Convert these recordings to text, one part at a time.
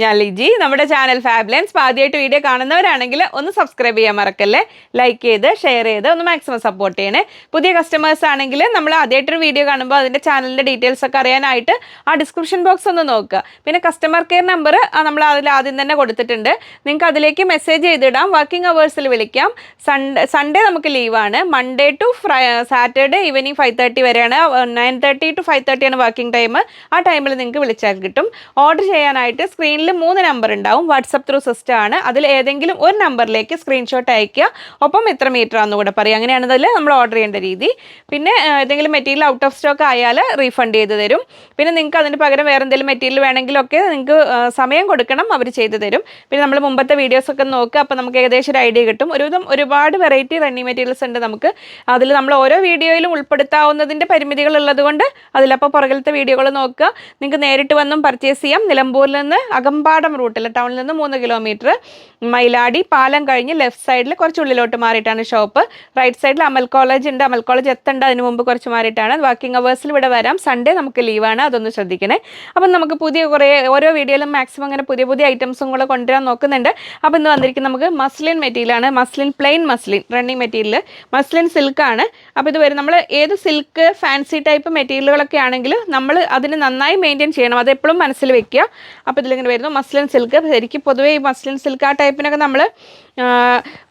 ഞാൻ ലിജി. നമ്മുടെ ചാനൽ ഫാബ്ലൻസ് ആദ്യമായിട്ട് വീഡിയോ കാണുന്നവരാണെങ്കിൽ ഒന്ന് സബ്സ്ക്രൈബ് ചെയ്യാൻ മറക്കല്ലേ? ലൈക്ക് ചെയ്ത് ഷെയർ ചെയ്ത് ഒന്ന് മാക്സിമം സപ്പോർട്ട് ചെയ്യണേ. പുതിയ കസ്റ്റമേഴ്സ് ആണെങ്കിൽ നമ്മൾ ആദ്യമായിട്ടൊരു വീഡിയോ കാണുമ്പോൾ അതിന്റെ ചാനലിന്റെ ഡീറ്റെയിൽസ് ഒക്കെ അറിയാനായിട്ട് ആ ഡിസ്ക്രിപ്ഷൻ ബോക്സ് ഒന്ന് നോക്കുക. പിന്നെ കസ്റ്റമർ കെയർ നമ്പർ നമ്മൾ അതിൽ ആദ്യം തന്നെ കൊടുത്തിട്ടുണ്ട്. നിങ്ങൾക്ക് അതിലേക്ക് മെസ്സേജ് ചെയ്തിടാം. വർക്കിംഗ് അവേഴ്സിൽ വിളിക്കാം. സൺഡേ സൺഡേ നമുക്ക് ലീവാണ് Monday to Saturday evening five thirty വരെയാണ്. നയൻ തേർട്ടി ടു ഫൈവ് തേർട്ടിയാണ് വർക്കിംഗ് ടൈം ആ ടൈമിൽ നിങ്ങൾക്ക് വിളിച്ചാൽ കിട്ടും. ഓർഡർ ചെയ്യാനായിട്ട് സ്ക്രീനിൽ മൂന്ന് നമ്പർ ഉണ്ടാവും. വാട്സപ്പ് ത്രൂ സിസ്റ്റം ആണ്. അതിൽ ഏതെങ്കിലും ഒരു നമ്പറിലേക്ക് സ്ക്രീൻഷോട്ട് അയക്കുക ഒപ്പം എത്ര മീറ്റർ ആണെന്ന് കൂടെ പറയുക അങ്ങനെയാണെന്നതിൽ നമ്മൾ ഓർഡർ ചെയ്യേണ്ട രീതി. പിന്നെ ഏതെങ്കിലും മെറ്റീരിയൽ ഔട്ട് ഓഫ് സ്റ്റോക്ക് ആയാൽ റീഫണ്ട് ചെയ്ത് തരും. പിന്നെ നിങ്ങൾക്ക് അതിന് പകരം വേറെ എന്തെങ്കിലും മെറ്റീരിയൽ വേണമെങ്കിലൊക്കെ നിങ്ങൾക്ക് സമയം കൊടുക്കണം. അവർ ചെയ്തു തരും. പിന്നെ നമ്മൾ മുമ്പത്തെ വീഡിയോസ് ഒക്കെ നോക്കുക അപ്പോൾ നമുക്ക് ഏകദേശം ഒരു ഐഡിയ കിട്ടും. ഒരുവിധം ഒരുപാട് വെറൈറ്റി റണ്ണിങ് മെറ്റീരിയൽസ് ഉണ്ട് നമുക്ക്. അതിൽ നമ്മൾ ഓരോ വീഡിയോയിലും ഉൾപ്പെടുത്താവുന്നതിന്റെ പരിമിതികൾ ഉള്ളതുകൊണ്ട് അതിലപ്പോൾ പുറകിലത്തെ വീഡിയോകൾ നോക്കുക. നിങ്ങൾക്ക് നേരിട്ട് വന്നും പർച്ചേസ് ചെയ്യാം. നിലമ്പൂരിൽ നിന്ന് അകമ്പാടം റൂട്ടിൽ ടൗണിൽ നിന്ന് മൂന്ന് കിലോമീറ്റർ മയിലാടി പാലം കഴിഞ്ഞ് ലെഫ്റ്റ് സൈഡിൽ കുറച്ച് ഉള്ളിലോട്ട് മാറിയിട്ടാണ് ഷോപ്പ് റൈറ്റ് സൈഡിൽ അമൽ കോളേജ് ഉണ്ട്. അമൽ കോളേജ് എത്തേണ്ട അതിന് മുമ്പ് കുറച്ച് മാറിയിട്ടാണ്. വർക്കിംഗ് അവേഴ്സിൽ ഇവിടെ വരാം. സൺഡേ നമുക്ക് ലീവാണ് അതൊന്ന് ശ്രദ്ധിക്കണേ. അപ്പം നമുക്ക് പുതിയ കുറേ ഓരോ വീഡിയോയിലും മാക്സിമം അങ്ങനെ പുതിയ പുതിയ ഐറ്റംസും കൂടെ കൊണ്ടുവരാൻ നോക്കുന്നുണ്ട്. അപ്പോൾ ഇന്ന് വന്നിരിക്കുന്നത് നമുക്ക് മസ്ലിൻ മെറ്റീരിയലാണ് muslin plain muslin running material muslin സിൽക്കാണ് അപ്പോൾ ഇത് വരും. നമ്മൾ ഏത് സിൽക്ക് ഫാൻസി ടൈപ്പ് മെറ്റീരിയലുകളൊക്കെ ആണെങ്കിൽ നമ്മൾ അതിന് നന്നായി മെയിന്റെയിൻ ചെയ്യണം. അത് എപ്പോഴും മനസ്സിൽ വെക്കുക. അപ്പോൾ ഇതിലിങ്ങനെ വരുന്നു. മസ്ലിൻ സിൽക്ക് ശരിക്കും പൊതുവേ ഈ മസ്ലിൻ സിൽക്ക് ആ ടൈപ്പിനൊക്കെ നമ്മൾ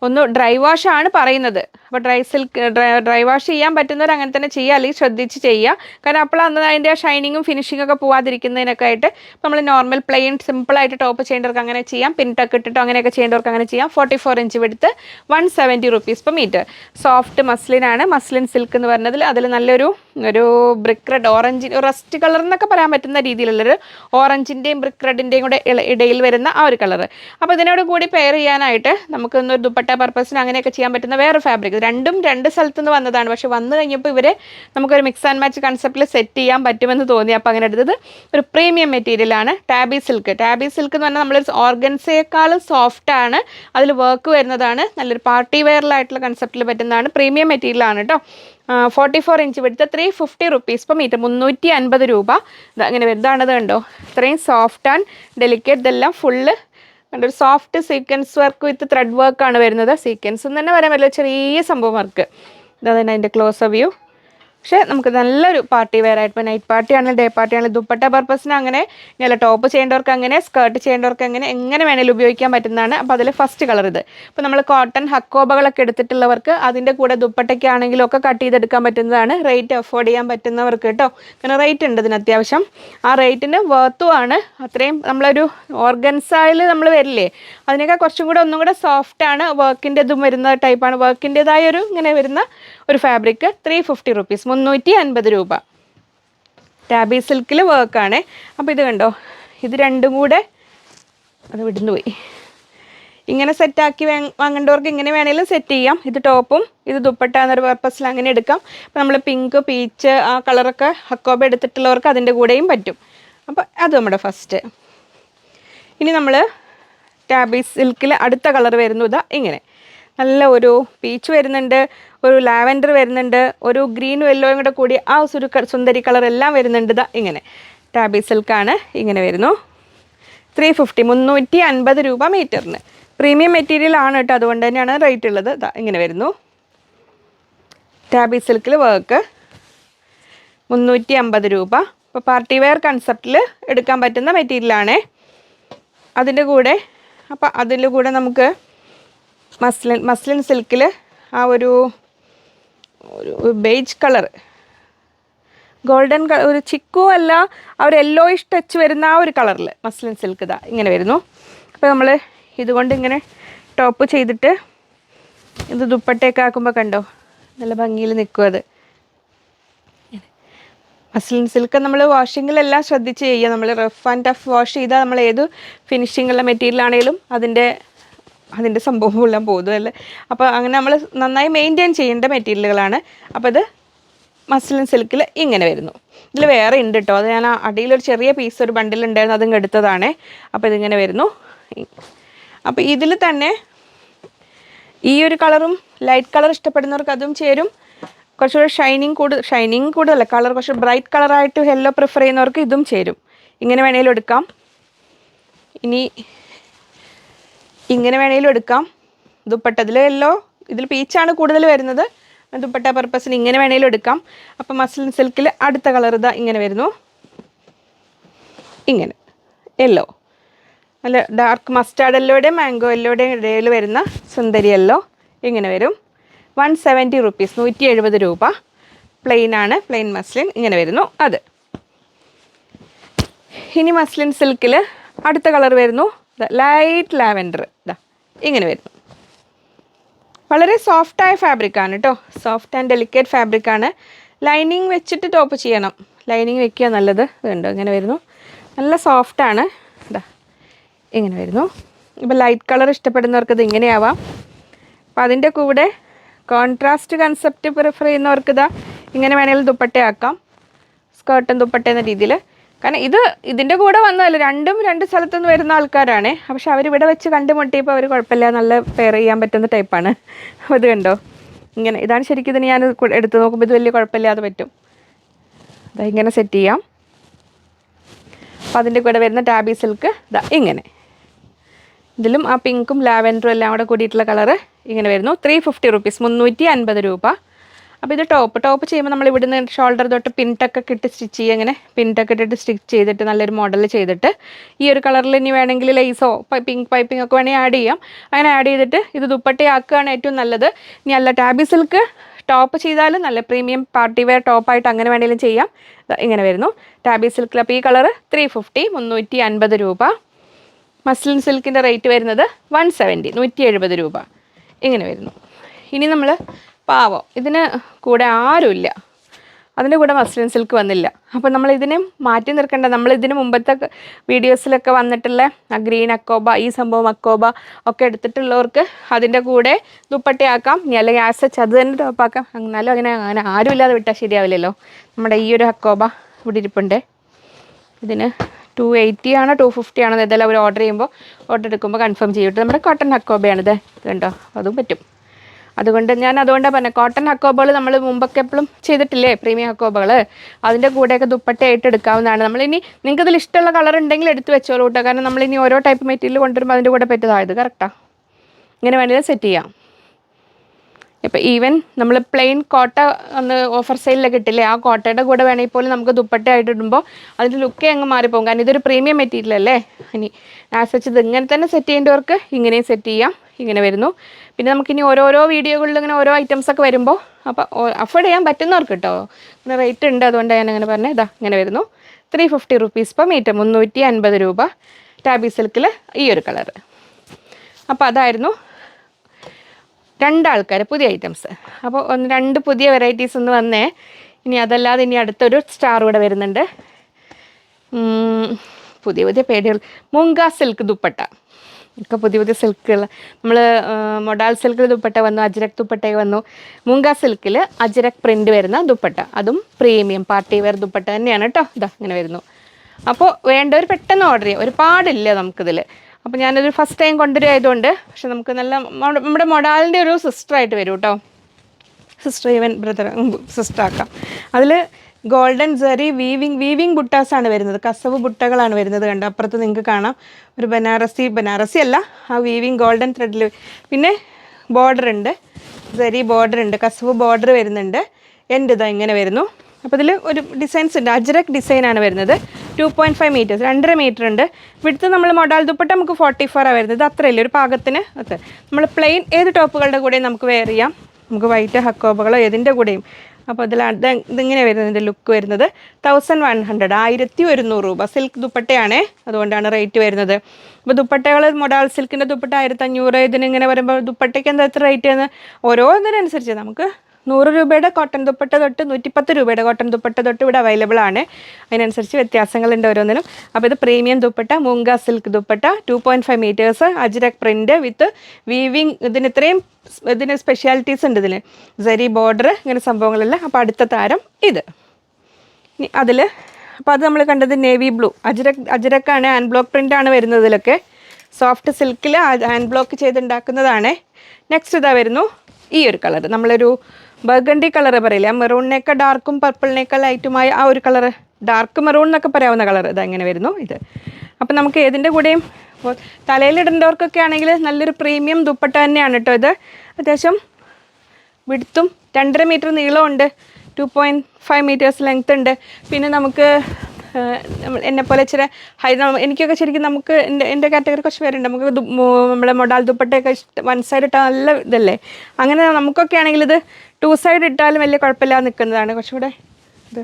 ഒന്ന് ഡ്രൈ വാഷ് ആണ് പറയുന്നത്. അപ്പോൾ ഡ്രൈ സിൽക്ക് ഡ്രൈ വാഷ് ചെയ്യാൻ പറ്റുന്നവർ അങ്ങനെ തന്നെ ചെയ്യുക അല്ലെങ്കിൽ ശ്രദ്ധിച്ച് ചെയ്യുക. കാരണം അപ്പോൾ അന്ന് അതിന്റെ ആ ഷൈനിങ്ങും ഫിനിഷിംഗ് ഒക്കെ പോവാതിരിക്കുന്നതിനൊക്കെ ആയിട്ട് നമ്മൾ നോർമൽ പ്ലെയിൻ സിമ്പിളായിട്ട് ടോപ്പ് ചെയ്യേണ്ടവർക്ക് അങ്ങനെ ചെയ്യാം. പിൻ ടക്ക് ഇട്ടിട്ടോ അങ്ങനെയൊക്കെ ചെയ്യേണ്ടവർക്ക് അങ്ങനെ ചെയ്യാം. ഫോർട്ടി ഫോർ ഇഞ്ച് എടുത്ത് one seventy rupees per metre soft മസ്ലിനാണ് muslin silk എന്ന് പറഞ്ഞതിൽ അതിൽ നല്ലൊരു ഒരു brick red orange rust colour എന്നൊക്കെ പറയാൻ പറ്റുന്ന രീതിയിലുള്ളൊരു ഓറഞ്ചിന്റെയും ബ്രിക്ക് റെഡിന്റെയും കൂടെ ഇടയിൽ വരുന്ന ആ ഒരു കളർ അപ്പോൾ ഇതിനോട് കൂടി പെയർ ചെയ്യാനായിട്ട് നമുക്ക് ഒരു ദുപ്പട്ട പർപ്പസിന് അങ്ങനെയൊക്കെ ചെയ്യാൻ പറ്റുന്ന വേറെ ഫാബ്രിക് രണ്ടും രണ്ട് സ്ഥലത്തു നിന്ന് വന്നതാണ്. പക്ഷെ വന്നു കഴിഞ്ഞപ്പോൾ ഇവരെ നമുക്കൊരു മിക്സ് ആൻഡ് മാച്ച് കൺസെപ്റ്റിൽ സെറ്റ് ചെയ്യാൻ പറ്റുമെന്ന് തോന്നി. അപ്പോൾ അങ്ങനെ എടുത്തത് ഒരു പ്രീമിയം മെറ്റീരിയലാണ് ടാബി സിൽക്ക് ടാബി സിൽക്ക് എന്ന് പറഞ്ഞാൽ നമ്മളൊരു ഓർഗൻസയേക്കാളും സോഫ്റ്റ് ആണ്. അതിൽ വർക്ക് വരുന്നതാണ്. നല്ലൊരു പാർട്ടി വെയറിലായിട്ടുള്ള കൺസെപ്റ്റിൽ പറ്റുന്നതാണ്. പ്രീമിയം മെറ്റീരിയലാണ് കേട്ടോ forty four inch width three fifty rupees per metre മുന്നൂറ്റി അൻപത് രൂപ. ഇത് അങ്ങനെ വരുന്നതാണത് കണ്ടോ? ഇത്രയും സോഫ്റ്റ് ആൻഡ് ഡെലിക്കേറ്റ് ഇതെല്ലാം ഫുള്ള് കണ്ടൊരു soft sequence work with thread വർക്കാണ് വരുന്നത്. സീക്വൻസ് തന്നെ വരാൻ പറ്റില്ല ചെറിയ സംഭവം വർക്ക് ഇതാ ഇതാണ് അതിന്റെ ക്ലോസ് വ്യൂ പക്ഷേ നമുക്ക് നല്ലൊരു പാർട്ടി വെയർ ആയിട്ട് ഇപ്പോൾ നൈറ്റ് പാർട്ടി ആണെങ്കിലും ഡേ പാർട്ടി ആണെങ്കിലും ദുപ്പട്ട പർപ്പസിന് അങ്ങനെ ഇങ്ങനെ ടോപ്പ് ചെയ്യേണ്ടവർക്ക് അങ്ങനെ സ്കേർട്ട് ചെയ്യേണ്ടവർക്ക് അങ്ങനെ എങ്ങനെ വേണേലും ഉപയോഗിക്കാൻ പറ്റുന്നതാണ്. അപ്പോൾ അതിൽ ഫസ്റ്റ് കളർ ഇത്. ഇപ്പോൾ നമ്മൾ കോട്ടൺ ഹക്കോബകളൊക്കെ എടുത്തിട്ടുള്ളവർക്ക് അതിന്റെ കൂടെ ദുപ്പട്ടയ്ക്കാണെങ്കിലും ഒക്കെ കട്ട് ചെയ്തെടുക്കാൻ പറ്റുന്നതാണ്. റേറ്റ് അഫോർഡ് ചെയ്യാൻ പറ്റുന്നവർക്ക് കേട്ടോ. കാരണം റേറ്റ് ഉണ്ട് ഇതിന് അത്യാവശ്യം. ആ റേറ്റിന് വേർത്തും ആണ്. അത്രയും നമ്മളൊരു ഓർഗൻസായിൽ നമ്മൾ വരില്ലേ? അതിനേക്കാൾ കുറച്ചും കൂടെ ഒന്നും കൂടെ സോഫ്റ്റ് ആണ് വർക്കിന്റെ ഇതും വരുന്ന ടൈപ്പാണ് വർക്കിന്റെതായ ഒരു ഇങ്ങനെ വരുന്ന ഒരു ഫാബ്രിക്ക് ത്രീ ഫിഫ്റ്റി റുപ്പീസ് മുന്നൂറ്റി അൻപത് രൂപ ടാബി സിൽക്കിൽ വർക്കാണ് അപ്പോൾ ഇത് കണ്ടോ? ഇത് രണ്ടും കൂടെ അത് വിടുന്നു പോയി. ഇങ്ങനെ സെറ്റാക്കി വാങ്ങേണ്ടവർക്ക് ഇങ്ങനെ വേണേലും സെറ്റ് ചെയ്യാം. ഇത് ടോപ്പും ഇത് ദുപ്പട്ട എന്നൊരു പർപ്പസിൽ അങ്ങനെ എടുക്കാം. അപ്പോൾ നമ്മൾ പിങ്ക് പീച്ച് ആ കളറൊക്കെ ഹക്കോബ എടുത്തിട്ടുള്ളവർക്ക് അതിന്റെ കൂടെയും പറ്റും. അപ്പോൾ അത് നമ്മുടെ ഫസ്റ്റ് ഇനി നമ്മൾ ടാബി സിൽക്കിൽ അടുത്ത കളർ വരുന്നു. ഇതാ ഇങ്ങനെ. നല്ല ഒരു പീച്ച് വരുന്നുണ്ട്. ഒരു ലാവൻഡർ വരുന്നുണ്ട് ഒരു ഗ്രീൻ യെല്ലോയും കൂടെ കൂടി ആ ഒരു സുന്ദരി കളർ എല്ലാം വരുന്നുണ്ട്. ഇതാ ഇങ്ങനെ. ടാബി സിൽക്കാണ് ഇങ്ങനെ വരുന്നു. ത്രീ ഫിഫ്റ്റി മുന്നൂറ്റി അൻപത് രൂപ മീറ്ററിന്. പ്രീമിയം മെറ്റീരിയൽ ആണ് കേട്ടോ അതുകൊണ്ട് തന്നെയാണ് റേറ്റ് ഉള്ളത്. ഇങ്ങനെ വരുന്നു. ടാബി സിൽക്കിൽ വർക്ക് മുന്നൂറ്റി അമ്പത് രൂപ. ഇപ്പോൾ പാർട്ടി വെയർ കൺസെപ്റ്റിൽ എടുക്കാൻ പറ്റുന്ന മെറ്റീരിയലാണേ അതിന്റെ കൂടെ അപ്പോൾ അതിന്റെ കൂടെ നമുക്ക് മസ്ലിൻ മസ്ലിൻ സിൽക്കിൽ ആ ഒരു ഒരു ബേജ് കളർ ഗോൾഡൻ കളർ ഒരു ചിക്കു അല്ല ആ ഒരു യെല്ലോയിഷ് ടച്ച് വരുന്ന ആ ഒരു കളറിൽ മസ്ലിൻ സിൽക്ക് ഇതാ ഇങ്ങനെ വരുന്നു. അപ്പോൾ നമ്മൾ ഇതുകൊണ്ട് ഇങ്ങനെ ടോപ്പ് ചെയ്തിട്ട് ഇത് ദുപ്പട്ടയൊക്കെ ആക്കുമ്പോൾ കണ്ടോ? നല്ല ഭംഗിയിൽ നിൽക്കും അത്. മസ്ലിൻ സിൽക്ക് നമ്മൾ വാഷിങ്ങിലെല്ലാം ശ്രദ്ധിച്ച് ചെയ്യുക. നമ്മൾ റഫ് ആൻഡ് ടഫ് വാഷ് ചെയ്താൽ നമ്മൾ ഏത് ഫിനിഷിങ്ങുള്ള മെറ്റീരിയൽ ആണെങ്കിലും അതിന്റെ അതിന്റെ സംഭവം എല്ലാം പോകും അല്ലേ അപ്പോൾ അങ്ങനെ നമ്മൾ നന്നായി മെയിന്റെയിൻ ചെയ്യേണ്ട മെറ്റീരിയലുകളാണ്. അപ്പോൾ ഇത് മസ്ലിൻ സിൽക്കിൽ ഇങ്ങനെ വരുന്നു. ഇതിൽ വേറെ ഉണ്ട് കേട്ടോ അത് ഞാൻ അടിയിലൊരു ചെറിയ പീസ് ഒരു ബണ്ടിൽ ഉണ്ടായിരുന്നു അതും എടുത്തതാണേ. അപ്പോൾ ഇതിങ്ങനെ വരുന്നു. അപ്പോൾ ഇതിൽ തന്നെ ഈ ഒരു കളറും ലൈറ്റ് കളർ ഇഷ്ടപ്പെടുന്നവർക്ക് അതും ചേരും. കുറച്ചുകൂടെ ഷൈനിങ് കൂടുതൽ ഷൈനിങ് കൂടുതലല്ല കളർ കുറച്ച് ബ്രൈറ്റ് കളറായിട്ട് യെല്ലോ പ്രിഫർ ചെയ്യുന്നവർക്ക് ഇതും ചേരും. ഇങ്ങനെ വേണേലും എടുക്കാം. ഇനി ഇങ്ങനെ വേണേലും എടുക്കാം. ദുപ്പട്ടതിൽ യെല്ലോ ഇതിൽ പീച്ചാണ് കൂടുതൽ വരുന്നത്. ദുപ്പട്ട പർപ്പസിന് ഇങ്ങനെ വേണേലും എടുക്കാം. അപ്പം മസ്ലിൻ സിൽക്കിൽ അടുത്ത കളർ ഇതാ ഇങ്ങനെ വരുന്നു. ഇങ്ങനെ. യെല്ലോ നല്ല ഡാർക്ക് മസ്റ്റാർഡ് യെല്ലോയുടെയും മാംഗോ യെല്ലോയുടെയും ഇടയിൽ വരുന്ന സുന്ദരി യെല്ലോ ഇങ്ങനെ വരും. വൺ സെവന്റി റുപ്പീസ് നൂറ്റി എഴുപത് രൂപ. പ്ലെയിൻ ആണ് പ്ലെയിൻ മസ്ലിൻ ഇങ്ങനെ വരുന്നു. അത്. ഇനി മസ്ലിൻ സിൽക്കിൽ അടുത്ത കളർ വരുന്നു. ലൈറ്റ് ലാവെൻഡർ ഇതാ ഇങ്ങനെ വരുന്നു. വളരെ സോഫ്റ്റായ ഫാബ്രിക്കാണ് കേട്ടോ സോഫ്റ്റ് ആൻഡ് ഡെലിക്കേറ്റ് ഫാബ്രിക്കാണ് ലൈനിങ് വെച്ചിട്ട് ടോപ്പ് ചെയ്യണം. ലൈനിങ് വെക്കുക നല്ലത്. ഇതുണ്ടോ ഇങ്ങനെ വരുന്നു. നല്ല സോഫ്റ്റാണ് ഇതാ ഇങ്ങനെ വരുന്നു. ഇപ്പോൾ ലൈറ്റ് കളർ ഇഷ്ടപ്പെടുന്നവർക്ക് ഇത് ഇങ്ങനെയാവാം അപ്പോൾ അതിന്റെ കൂടെ കോൺട്രാസ്റ്റ് കൺസെപ്റ്റ് പ്രിഫർ ചെയ്യുന്നവർക്ക് ഇതാ ഇങ്ങനെ വേണമെങ്കിൽ ദുപ്പട്ടയാക്കാം. സ്കേർട്ടും ദുപ്പട്ട എന്ന രീതിയിൽ കാരണം ഇത് ഇതിന്റെ കൂടെ വന്നതല്ല രണ്ടും രണ്ട് സ്ഥലത്തു നിന്ന് വരുന്ന ആൾക്കാരാണ്. പക്ഷെ അവരിവിടെ വെച്ച് കണ്ടുമുട്ടിയപ്പോൾ അവർ കുഴപ്പമില്ല നല്ല പെയർ ചെയ്യാൻ പറ്റുന്ന ടൈപ്പാണ് അത് കണ്ടോ? ഇങ്ങനെ ഇതാണ് ശരിക്കും ഇതിന് ഞാൻ എടുത്ത് നോക്കുമ്പോൾ ഇത് വലിയ കുഴപ്പമില്ലാതെ പറ്റും. അതാ ഇങ്ങനെ സെറ്റ് ചെയ്യാം. അപ്പോൾ അതിന്റെ കൂടെ വരുന്ന ടാബി സിൽക്ക് ഇതാ ഇങ്ങനെ. ഇതിലും ആ പിങ്കും ലാവൻഡറും എല്ലാം കൂടെ കൂടിയിട്ടുള്ള കളറ് ഇങ്ങനെ വരുന്നു. ത്രീ ഫിഫ്റ്റി റുപ്പീസ് മുന്നൂറ്റി അൻപത് രൂപ. അപ്പോൾ ഇത് ടോപ്പ് ടോപ്പ് ചെയ്യുമ്പോൾ നമ്മൾ ഇവിടുന്ന് ഷോൾഡർ തൊട്ട് പിന്റൊക്കെ ഇട്ട് സ്റ്റിച്ച് ചെയ്യുക ഇങ്ങനെ പിന്റൊക്കെ ഇട്ടിട്ട് സ്റ്റിച്ച് ചെയ്തിട്ട് നല്ലൊരു മോഡൽ ചെയ്തിട്ട് ഈ ഒരു കളറിൽ ഇനി വേണമെങ്കിൽ ലേസോ പിങ്ക് പൈപ്പിംഗ് ഒക്കെ വേണമെങ്കിൽ ആഡ് ചെയ്യാം. അങ്ങനെ ആഡ് ചെയ്തിട്ട് ഇത് ദുപ്പട്ടയാക്കുകയാണ് ഏറ്റവും നല്ലത്. ഇനി അല്ല ടാബി സിൽക്ക് ടോപ്പ് ചെയ്താലും നല്ല പ്രീമിയം പാർട്ടി വെയർ ടോപ്പായിട്ട് അങ്ങനെ വേണമെങ്കിലും ചെയ്യാം. ഇങ്ങനെ വരുന്നു. ടാബി സിൽക്കിൽ അപ്പോൾ ഈ കളറ് ത്രീ ഫിഫ്റ്റി മുന്നൂറ്റി അൻപത് രൂപ മസ്ലിൻ സിൽക്കിന്റെ റേറ്റ് വരുന്നത് വൺ സെവന്റി നൂറ്റി എഴുപത് രൂപ. ഇങ്ങനെ വരുന്നു. ഇനി നമ്മൾ പാവം. ഇതിന് കൂടെ ആരുമില്ല. അതിന്റെ കൂടെ മസ്ലിൻ സിൽക്ക് വന്നില്ല. അപ്പോൾ നമ്മൾ ഇതിനെ മാറ്റി നിർക്കേണ്ട. നമ്മൾ ഇതിന് മുമ്പത്തെ വീഡിയോസിലൊക്കെ വന്നിട്ടുള്ള ആ ഗ്രീൻ അക്കോബ ഈ സംഭവം അക്കോബ ഒക്കെ എടുത്തിട്ടുള്ളവർക്ക് അതിന്റെ കൂടെ ദുപ്പട്ടയാക്കാം. ഇനി അല്ലെങ്കിൽ എച്ച് അത് തന്നെ ടോപ്പാക്കാം എന്നാലും അങ്ങനെ അങ്ങനെ ആരുമില്ലാതെ വിട്ടാൽ ശരിയാവില്ലല്ലോ. നമ്മുടെ ഈ ഒരു അക്കോബ ഇവിടെ ഇരിപ്പുണ്ട്. ഇതിന് ടു എയ്റ്റി ആണോ ടു ഫിഫ്റ്റി ആണോ. ഇതെല്ലാം അവർ ഓർഡർ ചെയ്യുമ്പോൾ ഓർഡർ എടുക്കുമ്പോൾ കൺഫേം ചെയ്യും. നമ്മുടെ കോട്ടൺ അക്കോബയാണിത്. ഇതുണ്ടോ അതും പറ്റും. അതുകൊണ്ട് ഞാൻ അതുകൊണ്ടാണ് പറഞ്ഞത് കോട്ടൺ ഹക്കോബകൾ നമ്മൾ മുമ്പൊക്കെ എപ്പോഴും ചെയ്തിട്ടില്ലേ? പ്രീമിയം ഹക്കോബകൾ അതിന്റെ കൂടെയൊക്കെ ദുപ്പട്ടയായിട്ട് എടുക്കാവുന്നതാണ്. നമ്മളിനി നിങ്ങൾക്ക് ഇതിൽ ഇഷ്ടമുള്ള കളർ ഉണ്ടെങ്കിൽ എടുത്ത് വെച്ചോളൂ കേട്ടോ കാരണം നമ്മളിനി ഓരോ ടൈപ്പ് മെറ്റീരിയൽ കൊണ്ടുവരുമ്പോൾ അതിന്റെ കൂടെ പറ്റതായത് കറക്റ്റാണ് ഇങ്ങനെ വേണമെങ്കിൽ സെറ്റ് ചെയ്യാം. ഇപ്പം ഈവൻ നമ്മൾ പ്ലെയിൻ കോട്ട ഒന്ന് ഓഫർ സെയിലൊക്കെ കിട്ടില്ലേ ആ കോട്ടയുടെ കൂടെ വേണമെങ്കിൽ പോലും നമുക്ക് ദുപ്പട്ടയായിട്ട് ഇടുമ്പോൾ അതിന്റെ ലുക്കേ അങ്ങ് മാറിപ്പോകും. കാരണം ഇതൊരു പ്രീമിയം മെറ്റീരിയൽ അല്ലേ? ഇനി ആസച്ച് ഇത് ഇങ്ങനെ തന്നെ സെറ്റ് ചെയ്യേണ്ടവർക്ക് ഇങ്ങനെയും സെറ്റ് ചെയ്യാം. ഇങ്ങനെ വരുന്നു. പിന്നെ നമുക്കിനി ഓരോരോ വീഡിയോകളിൽ ഇങ്ങനെ ഓരോ ഐറ്റംസ് ഒക്കെ വരുമ്പോൾ അപ്പോൾ അഫോർഡ് ചെയ്യാൻ പറ്റുന്നവർക്ക് കേട്ടോ ഇങ്ങനെ റേറ്റ് ഉണ്ട്. അതുകൊണ്ട് ഞാൻ അങ്ങനെ പറഞ്ഞത് ഇതാ ഇങ്ങനെ വരുന്നു. Three fifty rupees per metre മുന്നൂറ്റി അൻപത് രൂപ. ടാബി സിൽക്കിൽ ഈ ഒരു കളർ അപ്പോൾ അതായിരുന്നു രണ്ടാൾക്കാർ പുതിയ ഐറ്റംസ് അപ്പോൾ ഒന്ന് രണ്ട് പുതിയ വെറൈറ്റീസ് ഒന്ന് വന്നേ. ഇനി അതല്ലാതെ ഇനി അടുത്തൊരു സ്റ്റാർ കൂടെ വരുന്നുണ്ട്. പുതിയ പുതിയ പേടികൾ. മുങ്ക സിൽക്ക് ദുപ്പട്ട. ഒക്കെ പുതിയ പുതിയ സിൽക്കുകൾ. നമ്മൾ മൊഡാൽ സിൽക്കിൽ ദുപ്പട്ട വന്നു അജ്രക് ദുപ്പട്ട വന്നു. മുങ്ക സിൽക്കിൽ അജ്രക് പ്രിന്റ് വരുന്ന ദുപ്പട്ട. അതും പ്രീമിയം പാർട്ടി വെയർ ദുപ്പട്ട തന്നെയാണ് കേട്ടോ ഇതാ ഇങ്ങനെ വരുന്നു. അപ്പോൾ വേണ്ടവർ പെട്ടെന്ന് ഓർഡർ ചെയ്യാം. ഒരുപാടില്ല നമുക്കിതിൽ അപ്പോൾ ഞാനൊരു ഫസ്റ്റ് ടൈം കൊണ്ടുവരുമായതുകൊണ്ട് പക്ഷെ നമുക്ക് നല്ല നമ്മുടെ- മൊഡാലിന്റെ ഒരു സിസ്റ്ററായിട്ട് വരും കേട്ടോ സിസ്റ്റർ ഈവൻ ബ്രദർ സിസ്റ്റർ ആക്കാം. അതിൽ ഗോൾഡൻ സെറി വീവിങ് വീവിങ് ആണ് വരുന്നത്. കസവ് ബുട്ടകളാണ് വരുന്നത് കണ്ടോ? അപ്പുറത്ത് നിങ്ങൾക്ക് കാണാം. ഒരു ബനാറസി ബനാറസി അല്ല ആ വീവിങ് ഗോൾഡൻ ത്രെഡിൽ പിന്നെ ബോർഡർ ഉണ്ട്. സെറി ബോർഡർ ഉണ്ട് കസവ് ബോർഡർ വരുന്നുണ്ട്. എന്റെ ഇതാ ഇങ്ങനെ വരുന്നു. അപ്പോൾ ഇതിൽ ഒരു ഡിസൈൻസ് ഉണ്ട്. അജ്രക് ഡിസൈനാണ് വരുന്നത്. ടു പോയിന്റ് ഫൈവ് മീറ്റേഴ്സ് രണ്ടര മീറ്റർ ഉണ്ട്. വിടുത്ത് നമ്മൾ മൊഡാൽ ദുപ്പട്ട നമുക്ക് ഫോർട്ടി ഫോറാണ് വരുന്നത്. അത്രയല്ലേ? ഒരു പാകത്തിന് അത്. നമ്മൾ പ്ലെയിൻ ഏത് ടോപ്പുകളുടെ കൂടെയും നമുക്ക് വെയർ ചെയ്യാം. നമുക്ക് വൈറ്റ് ഹക്കോബകളോ ഏതിന്റെ കൂടെയും. അപ്പോൾ അത് ഇതിങ്ങനെ വരുന്നതിന്റെ ലുക്ക് വരുന്നത്. തൗസൻഡ് വൺ ഹൺഡ്രഡ് ആയിരത്തി ഒരുന്നൂറ് രൂപ. സിൽക്ക് ദുപ്പട്ടയാണേ. അതുകൊണ്ടാണ് റേറ്റ് വരുന്നത്. അപ്പോൾ ദുപ്പട്ടകൾ മൊഡാൾ സിൽക്കിന്റെ ദുപ്പട്ട ആയിരത്തി അഞ്ഞൂറ് ഇതിന് ഇങ്ങനെ വരുമ്പോൾ ദുപ്പട്ടയ്ക്ക് എന്താ എത്ര റേറ്റ് എന്ന്? ഓരോന്നിനനുസരിച്ച് നമുക്ക് നൂറ് രൂപയുടെ കോട്ടൺ ദുപ്പട്ട തൊട്ട് നൂറ്റിപ്പത്ത് രൂപയുടെ കോട്ടൺ ദുപ്പട്ട തൊട്ട് ഇവിടെ അവൈലബിൾ ആണ്. അതിനനുസരിച്ച് വ്യത്യാസങ്ങളുണ്ട് ഓരോന്നിനും. അപ്പോൾ ഇത് premium dupatta munga silk dupatta two point five metres ajrak print with weaving ഇതിന് ഇത്രയും ഇതിന് സ്പെഷ്യാലിറ്റീസ് ഉണ്ട് ഇതിന് ജരി ബോർഡർ ഇങ്ങനെ സംഭവങ്ങളെല്ലാം. അപ്പോൾ അടുത്ത താരം ഇത്. അതിൽ അപ്പോൾ അത് നമ്മൾ കണ്ടത് നേവി ബ്ലൂ അജ്രക് അജ്രക്കാണ് ഹാൻഡ് ബ്ലോക്ക് പ്രിന്റ് ആണ് വരുന്നത് ഇതിലൊക്കെ. സോഫ്റ്റ് സിൽക്കിൽ ഹാൻഡ് ബ്ലോക്ക് ചെയ്തുണ്ടാക്കുന്നതാണ്. നെക്സ്റ്റ് ഇതാ വരുന്നു. ഈ ഒരു കളർ നമ്മളൊരു ബർഗണ്ടി കളർ പറയില്ല? മെറൂണിനേക്കാൾ ഡാർക്കും പർപ്പിളിനേക്കാൾ ലൈറ്റുമായ ആ ഒരു കളർ ഡാർക്ക് മെറൂൺ എന്നൊക്കെ പറയാവുന്ന കളർ ഇതാ വരുന്നു ഇത്. അപ്പം നമുക്ക് ഏതിന്റെ കൂടെയും തലയിലിടേണ്ടവർക്കൊക്കെ ആണെങ്കിൽ നല്ലൊരു പ്രീമിയം ദുപ്പട്ട തന്നെയാണ് കേട്ടോ ഇത്. അത്യാവശ്യം വിടുത്തും രണ്ടര മീറ്റർ നീളമുണ്ട് two point five metres length ഉണ്ട്. പിന്നെ നമുക്ക് എന്നെ പോലെ ഇച്ചിരി ഹൈ എനിക്കൊക്കെ ശരിക്കും നമുക്ക് എന്റെ എന്റെ കാറ്റഗറി കുറച്ച് പേരുണ്ട്. നമുക്ക് നമ്മുടെ മൊഡാൽ ദുപ്പട്ടയൊക്കെ വൺ സൈഡ് ഇട്ടാൽ നല്ല ഇതല്ലേ? അങ്ങനെ നമുക്കൊക്കെ ആണെങ്കിൽ ഇത് ടു സൈഡ് ഇട്ടാലും വലിയ കുഴപ്പമില്ലാതെ നിൽക്കുന്നതാണ്. കുറച്ചുകൂടെ ഇത്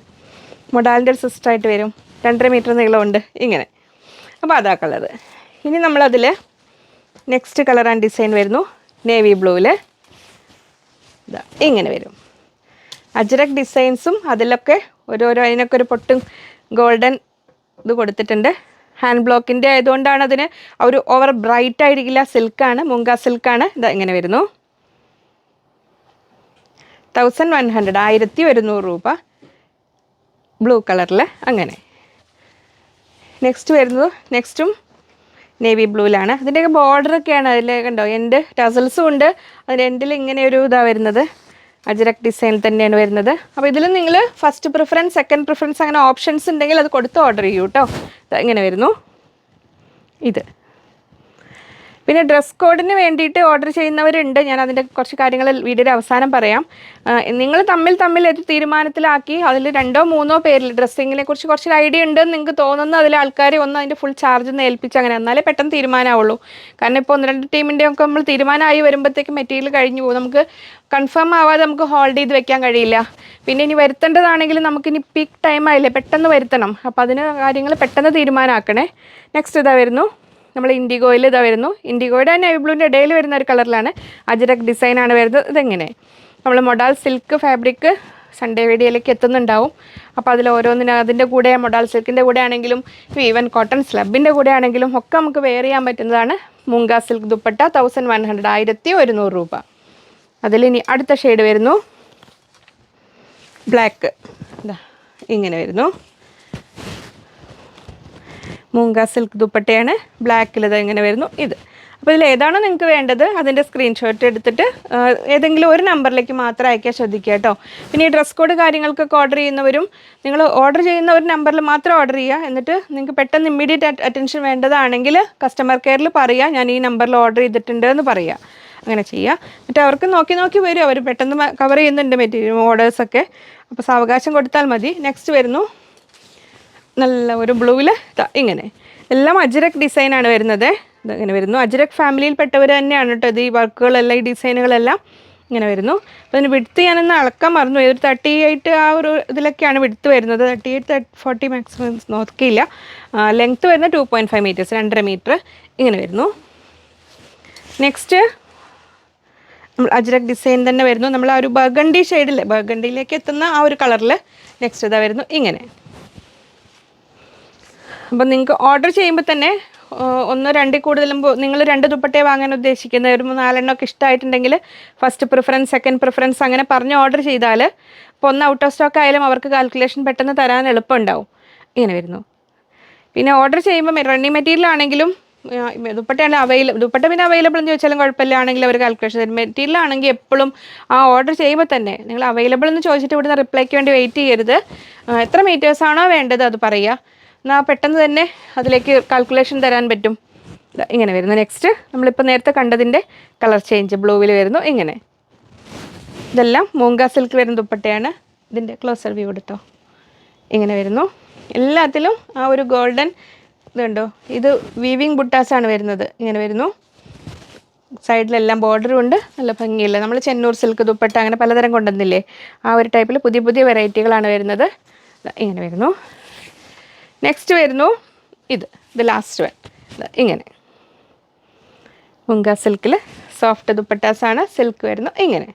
മൊഡാലിന്റെ ഒരു സിസ്റ്റമായിട്ട് വരും. രണ്ടര മീറ്റർ നീളമുണ്ട് ഇങ്ങനെ. അപ്പോൾ അതാ കളർ ഇനി നമ്മളതിൽ നെക്സ്റ്റ് കളർ ആൻഡ് ഡിസൈൻ വരുന്നു. നേവി ബ്ലൂവിൽ ഇതാ ഇങ്ങനെ വരും. അജ്രക് ഡിസൈൻസും അതിലൊക്കെ ഓരോരോ അതിനൊക്കെ ഒരു പൊട്ടും ഗോൾഡൻ ഇത് കൊടുത്തിട്ടുണ്ട്. ഹാൻഡ് ബ്ലോക്കിന്റെ ആയതുകൊണ്ടാണ് അതിന് ഒരു ഓവർ ബ്രൈറ്റ് ആയിരിക്കില്ല. സിൽക്കാണ് മുങ്ക സിൽക്കാണ്. ഇത് ഇങ്ങനെ വരുന്നു. തൗസൻഡ് വൺ ഹൺഡ്രഡ് ആയിരത്തി ഒരുന്നൂറ് രൂപ. ബ്ലൂ കളറിൽ അങ്ങനെ. നെക്സ്റ്റ് വരുന്നത് നെക്സ്റ്റും നേവി ബ്ലൂവിലാണ് അതിന്റെയൊക്കെ ബോർഡറൊക്കെയാണ് അതിൽ കണ്ടോ എന്റെ ടസൽസും ഉണ്ട്. അതിന്റെ എൻഡിൽ ഇങ്ങനെ ഒരു ഇതാണ് വരുന്നത്. അജരക് ഡിസൈൻ തന്നെയാണ് വരുന്നത്. അപ്പോൾ ഇതിൽ നിങ്ങൾ ഫസ്റ്റ് പ്രിഫറൻസ് സെക്കൻഡ് പ്രിഫറൻസ് അങ്ങനെ ഓപ്ഷൻസ് ഉണ്ടെങ്കിൽ അത് കൊടുത്ത് ഓർഡർ ചെയ്യൂ കേട്ടോ ഇങ്ങനെ വരുന്നു. ഇത്. പിന്നെ ഡ്രസ് കോഡിന് വേണ്ടിയിട്ട് ഓർഡർ ചെയ്യുന്നവരുണ്ട്. ഞാൻ അതിന്റെ കുറച്ച് കാര്യങ്ങൾ വീഡിയോയുടെ അവസാനം പറയാം. നിങ്ങൾ തമ്മിൽ തമ്മിൽ ഒരു തീരുമാനത്തിലാക്കി അതിൽ രണ്ടോ മൂന്നോ പേരിൽ ഡ്രസ്സിങ്ങിനെ കുറിച്ച് കുറച്ച് ഐഡിയ ഉണ്ടെന്ന് നിങ്ങൾക്ക് തോന്നുന്ന. അതിൽ ആൾക്കാർ ഒന്ന് അതിന്റെ ഫുൾ ചാർജ് ഒന്ന് ഏൽപ്പിച്ച് അങ്ങനെ. എന്നാലേ പെട്ടെന്ന് തീരുമാനമാവുള്ളൂ കാരണം ഇപ്പോൾ ഒന്ന് രണ്ട് ടീമിന്റെ ഒക്കെ നമ്മൾ തീരുമാനമായി വരുമ്പോഴത്തേക്ക് മെറ്റീരിയൽ കഴിഞ്ഞു പോകും. നമുക്ക് കൺഫേം ആവാതെ നമുക്ക് ഹോൾഡ് ചെയ്ത് വെക്കാൻ കഴിയില്ല. പിന്നെ ഇനി വരുത്തേണ്ടതാണെങ്കിൽ നമുക്കിനി പീക്ക് ടൈം ആയില്ലേ? പെട്ടെന്ന് വരുത്തണം. അപ്പോൾ അതിന് കാര്യങ്ങൾ പെട്ടെന്ന് തീരുമാനമാക്കണേ നെക്സ്റ്റ് ഇതാ വരുന്നു. നമ്മൾ ഇൻഡിഗോയിൽ ഇതാ വരുന്നു. ഇൻഡിഗോയുടെ നേവി ബ്ലൂവിന്റെ ഇടയിൽ വരുന്ന ഒരു കളറിലാണ്. അജരക് ഡിസൈനാണ് വരുന്നത്. ഇതെങ്ങനെ? നമ്മൾ മൊഡാൽ സിൽക്ക് ഫാബ്രിക് സൺഡേ വീഡിയോയിലേക്ക് എത്തുന്നുണ്ടാവും. അപ്പോൾ അതിൽ ഓരോന്നിനും അതിന്റെ കൂടെ മൊഡാൽ സിൽക്കിന്റെ കൂടെ ആണെങ്കിലും ഈവൻ കോട്ടൺ സ്ലബിന്റെ കൂടെ ആണെങ്കിലും ഒക്കെ നമുക്ക് വെയർ ചെയ്യാൻ പറ്റുന്നതാണ്. Munga silk dupatta thousand one hundred ആയിരത്തി ഒരുന്നൂറ് രൂപ അതിലിനി അടുത്ത ഷെയ്ഡ് വരുന്നു. ബ്ലാക്ക് ഇങ്ങനെ വരുന്നു. മൂങ്ക സിൽക്ക് ദുപ്പട്ടയാണ്. ബ്ലാക്കിൽ ഇത് ഇങ്ങനെ വരുന്നു. ഇത്. അപ്പോൾ ഇതിൽ ഏതാണോ നിങ്ങൾക്ക് വേണ്ടത് അതിന്റെ സ്ക്രീൻഷോട്ട് എടുത്തിട്ട് ഏതെങ്കിലും ഒരു നമ്പറിലേക്ക് മാത്രം അയക്കാൻ ശ്രദ്ധിക്കുക കേട്ടോ. പിന്നെ ഈ ഡ്രസ് കോഡ് കാര്യങ്ങൾക്കൊക്കെ ഓർഡർ ചെയ്യുന്നവരും നിങ്ങൾ ഓർഡർ ചെയ്യുന്ന ഒരു നമ്പറിൽ മാത്രം ഓർഡർ ചെയ്യുക. എന്നിട്ട് നിങ്ങൾക്ക് പെട്ടെന്ന് ഇമ്മീഡിയറ്റ് അറ്റൻഷൻ വേണ്ടതാണെങ്കിൽ കസ്റ്റമർ കെയറിൽ പറയുക ഞാൻ ഈ നമ്പറിൽ ഓർഡർ ചെയ്തിട്ടുണ്ട് എന്ന് പറയുക. അങ്ങനെ ചെയ്യുക. എന്നിട്ട് അവർക്ക് നോക്കി നോക്കി വരും. അവർ പെട്ടെന്ന് കവർ ചെയ്യുന്നുണ്ട് മെറ്റീരിയൽ ഓർഡേഴ്സൊക്കെ അപ്പോൾ സാവകാശം കൊടുത്താൽ മതി. നെക്സ്റ്റ് വരുന്നു. നല്ല ഒരു ബ്ലൂവിൽ ഇങ്ങനെ. എല്ലാം അജ്രക് ഡിസൈനാണ് വരുന്നത്. ഇതങ്ങനെ വരുന്നു. അജ്രക് ഫാമിലിയിൽപ്പെട്ടവർ തന്നെയാണ് കേട്ടോ ഈ വർക്കുകളെല്ലാം ഈ ഡിസൈനുകളെല്ലാം ഇങ്ങനെ വരുന്നു. അപ്പോൾ അതിന് വിടുത്ത് ഞാനൊന്ന് അളക്കാൻ മറന്നു. ഒരു തേർട്ടി എയ്റ്റ് ആ ഒരു ഇതിലൊക്കെയാണ് വിടുത്ത് വരുന്നത്. തേർട്ടി എയ്റ്റ് ഫോർട്ടി മാക്സിമം നോക്കിയില്ല. ലെങ്ത്ത് വരുന്നത് ടു പോയിന്റ് ഫൈവ് മീറ്റേഴ്സ് രണ്ടര മീറ്റർ ഇങ്ങനെ വരുന്നു. നെക്സ്റ്റ് നമ്മൾ അജ്രക് ഡിസൈൻ തന്നെ വരുന്നു. നമ്മൾ ആ ഒരു ബർഗണ്ടി ഷെയ്ഡിൽ ബർഗണ്ടിയിലേക്ക് എത്തുന്ന ആ ഒരു കളറിൽ നെക്സ്റ്റ് ഇതാ വരുന്നു. ഇങ്ങനെ. അപ്പം നിങ്ങൾക്ക് ഓർഡർ ചെയ്യുമ്പോൾ തന്നെ ഒന്നോ രണ്ടിൽ കൂടുതലും നിങ്ങൾ രണ്ട് ദുപ്പട്ടയെ വാങ്ങാൻ ഉദ്ദേശിക്കുന്നത് ഒരു നാലെണ്ണമൊക്കെ ഇഷ്ടമായിട്ടുണ്ടെങ്കിൽ ഫസ്റ്റ് പ്രിഫറൻസ് സെക്കൻഡ് പ്രിഫറൻസ് അങ്ങനെ പറഞ്ഞ് ഓർഡർ ചെയ്താൽ ഇപ്പോൾ ഒന്ന് ഔട്ട് ഓഫ് സ്റ്റോക്ക് ആയാലും അവർക്ക് കാൽക്കുലേഷൻ പെട്ടെന്ന് തരാൻ എളുപ്പമുണ്ടാവും. ഇങ്ങനെ വരുന്നു. പിന്നെ ഓർഡർ ചെയ്യുമ്പോൾ റണ്ണിങ് മെറ്റീരിയൽ ആണെങ്കിലും ദുപ്പട്ടയാണ് അവൈലബിൾ ദുപ്പട്ട പിന്നെ അവൈലബിൾ എന്ന് ചോദിച്ചാലും കുഴപ്പമില്ല. ആണെങ്കിൽ അവർ കാൽക്കുലേഷൻ തരും മെറ്റീരിയൽ ആണെങ്കിൽ എപ്പോഴും ആ ഓർഡർ ചെയ്യുമ്പോൾ തന്നെ നിങ്ങൾ അവൈലബിൾ എന്ന് ചോദിച്ചിട്ട് ഇവിടുന്ന് റിപ്ലൈക്ക് വേണ്ടി വെയിറ്റ് ചെയ്യരുത്. എത്ര മീറ്റേഴ്സ് ആണോ വേണ്ടത് അത് പറയുക. പെട്ടെന്ന് തന്നെ അതിലേക്ക് കാൽക്കുലേഷൻ തരാൻ പറ്റും. ഇങ്ങനെ വരുന്നു. നെക്സ്റ്റ് നമ്മളിപ്പോൾ നേരത്തെ കണ്ടതിന്റെ കളർ ചേഞ്ച് ബ്ലൂവിൽ വരുന്നു. ഇങ്ങനെ. ഇതെല്ലാം മൂങ്ക സിൽക്ക് വരുന്ന ദുപ്പട്ടയാണ്. ഇതിന്റെ ക്ലോസർ വ്യൂ എടുത്തോ. ഇങ്ങനെ വരുന്നു. എല്ലാത്തിലും ആ ഒരു ഗോൾഡൻ ഇതുണ്ടോ? ഇത് വീവിങ് ബുട്ടാസാണ് വരുന്നത്. ഇങ്ങനെ വരുന്നു. സൈഡിലെല്ലാം ബോർഡറും ഉണ്ട്. നല്ല ഭംഗിയില്ല നമ്മൾ ചെന്നൂർ സിൽക്ക് ദുപ്പട്ട അങ്ങനെ പലതരം കൊണ്ടുവന്നില്ലേ? ആ ഒരു ടൈപ്പിൽ പുതിയ പുതിയ വെറൈറ്റികളാണ് വരുന്നത്. ഇങ്ങനെ വരുന്നു. നെക്സ്റ്റ് ഇത് ഇത് ലാസ്റ്റ് വൺ ഇങ്ങനെ. മുങ്ക സിൽക്കിൽ സോഫ്റ്റ് ദുപ്പട്ടാസാണ് സിൽക്ക് വരുന്നു ഇങ്ങനെ.